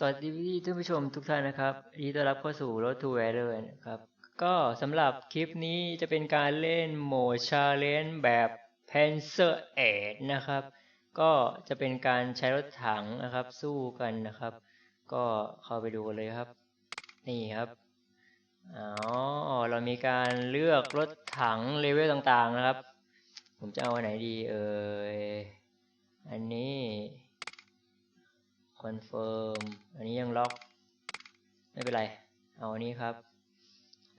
สวัสดีท่านผู้ชมทุกท่านนะครับยินดีต้อนรับเข้าสู่ Road to Valor นะครับ ก็สำหรับคลิปนี้จะเป็นการเล่นโหมด Challenge แบบ Panzer 8นะครับ ก็จะเป็นการใช้รถถังนะครับสู้กันนะครับ ก็เข้าไปดูเลยครับ นี่ครับอ๋อเรามีการเลือกรถถังเลเวลต่างๆนะครับ ผมจะเอาไหนดีเอ่ย อนเฟิร์มอันนี้ยังล็อก ไม่เป็นไร เอาอันนี้ครับ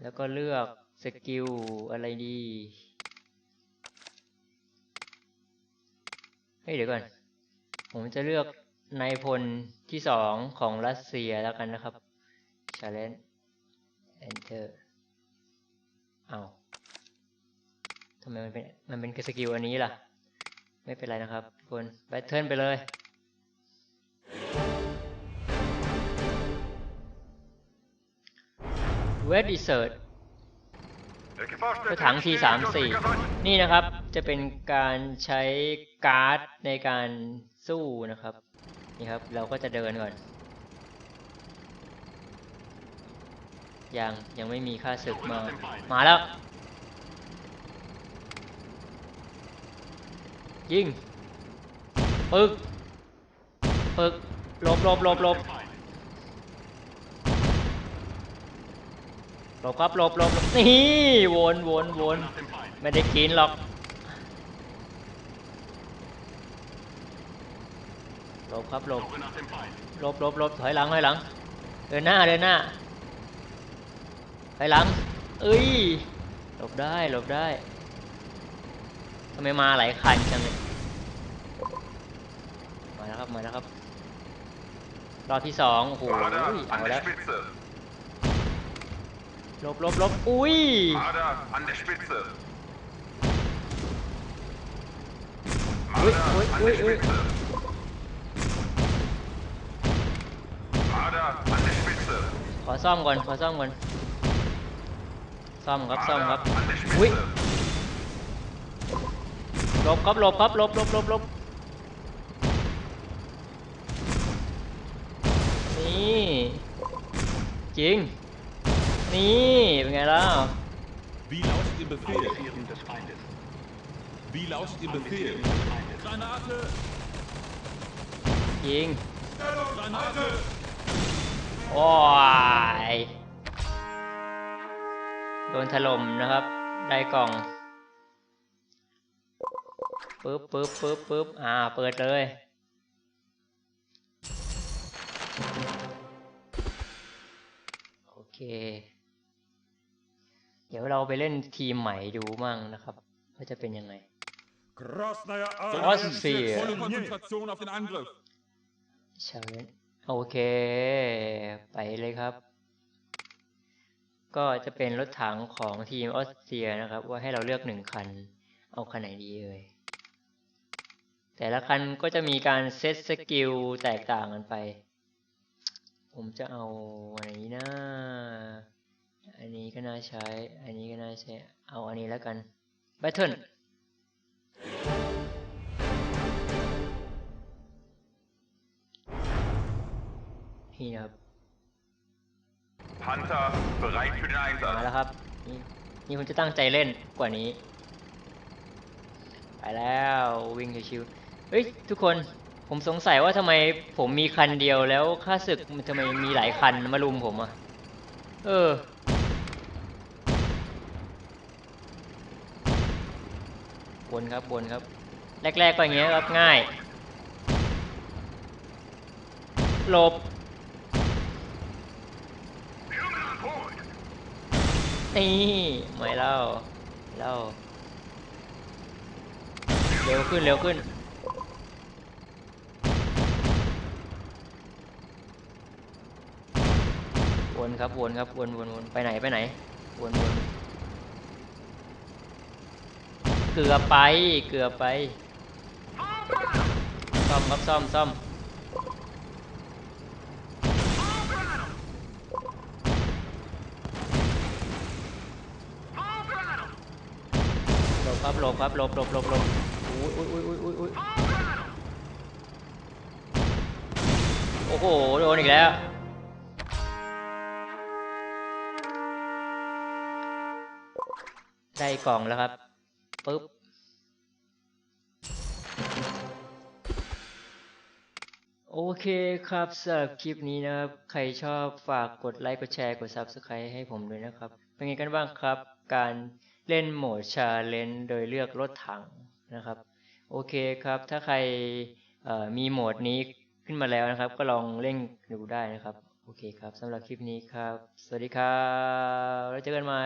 แล้วก็เลือกสกิลอะไรดีเฮ้ยเดี๋ยวก่อน ผมจะเลือกนายพลที่สองของรัสเซียแล้วกันนะครับ challenge enter เอาทำไมมันเป็นมันเป็นสกิลอันนี้ล่ะ ไม่เป็นไรนะครับคนแบทเทิลไปเลย เวดดิเซิร์ตรถถัง T34 นี่นะครับจะเป็นการใช้การ์ดในการสู้นะครับ นี่ครับ เราก็จะเดินก่อน ยังยังไม่มีค่าศึกมา มาแล้ว ยิง ปึก ปึก ลบลบลบลบ หลบครับหลบหลบนี่วนวนวนไม่ได้กินหรอกหลบครับหลบหลบหลบหลบถอยหลังถอยหลัง เดินหน้าเดินหน้าถอยหลัง เอ้ยหลบได้หลบได้ทำไมมาหลายคันจังเลยมาแล้วครับมาแล้วครับรอบที่สองโอ้โหเอาแล้ว หลบหลบหลบอุ้ย Marder an der Spitze. Ui, Marder ui, an ui, der ui. Spitze. Marder an der Spitze. ขอซ่อมก่อน ขอซ่อมก่อน ซ่อมครับ ซ่อมครับ Marder an der Ui. Spitze. หลบครับหลบครับหลบหลบหลบหลบนี่ จริง นี่ เป็นไงแล้ว Wie lautet Ihr Befehl? Wie lautet Ihr Befehl? Granate! ยิง Granate! โอ้ย โดนถล่มนะครับ ได้กล่อง ปึ๊บปึ๊บปึ๊บปึ๊บอ่า เปิดเลย โอเค เดี๋ยวเราไปเล่นทีมใหม่ดูมั่งนะครับว่าจะเป็นยังไงออสเซียชาเลนโอเค ไปเลยครับ ก็จะเป็นรถถังของทีมออสเซียนะครับ ว่าให้เราเลือกหนึ่งคัน เอาคันไหนดีเลยแต่ละคันก็จะมีการเซตสกิลแตกต่างกันไป ผมจะเอาอะไนี้นะ อันนี้ก็น่าใช้ อันนี้ก็น่าใช้ เอาอันนี้แล้วกัน b บ t เทิลนี่นะครับ Panther bereit für den มา Einsatz. แล้วครับ นี่นี่ผมจะตั้งใจเล่นกว่านี้ ไปแล้ววิ่งชิวๆเฮ้ย ทุกคนผมสงสัยว่าทำไมผมมีคันเดียวแล้วค่าศึกมันทำไมมีหลายคันมาลุมผมอะเออ วนครับวนครับ แรกๆก็อย่างเงี้ยครับง่าย หลบนี่ไม่เล่าเล่าเร็วขึ้นเร็วขึ้นวนครับวนครับวนวนวนไปไหนไปไหนวนวนเกือบไป เกือบไป ซ่อมครับซ่อมซ่อมหลบครับหลบครับหลบหลบหลบหลบอุ้ยอุ้ยอุ้ยอุ้ยอุ้ยอุ้ยโอ้โห โดนอีกแล้วได้กล่องแล้วครับ ปึ๊บโอเคครับสำหรับคลิปนี้นะครับ ใครชอบฝากกดไลค์กดแชร์กด Subscribe ให้ผมด้วยนะครับ เป็นไงกันบ้างครับ การเล่นโหมดชาเลนโดยเลือกรถถังนะครับ โอเคครับถ้าใครมีโหมดนี้ขึ้นมาแล้วนะครับ ก็ลองเล่นดูได้นะครับ โอเคครับสำหรับคลิปนี้ครับ สวัสดีครับ แล้วเจอกันใหม่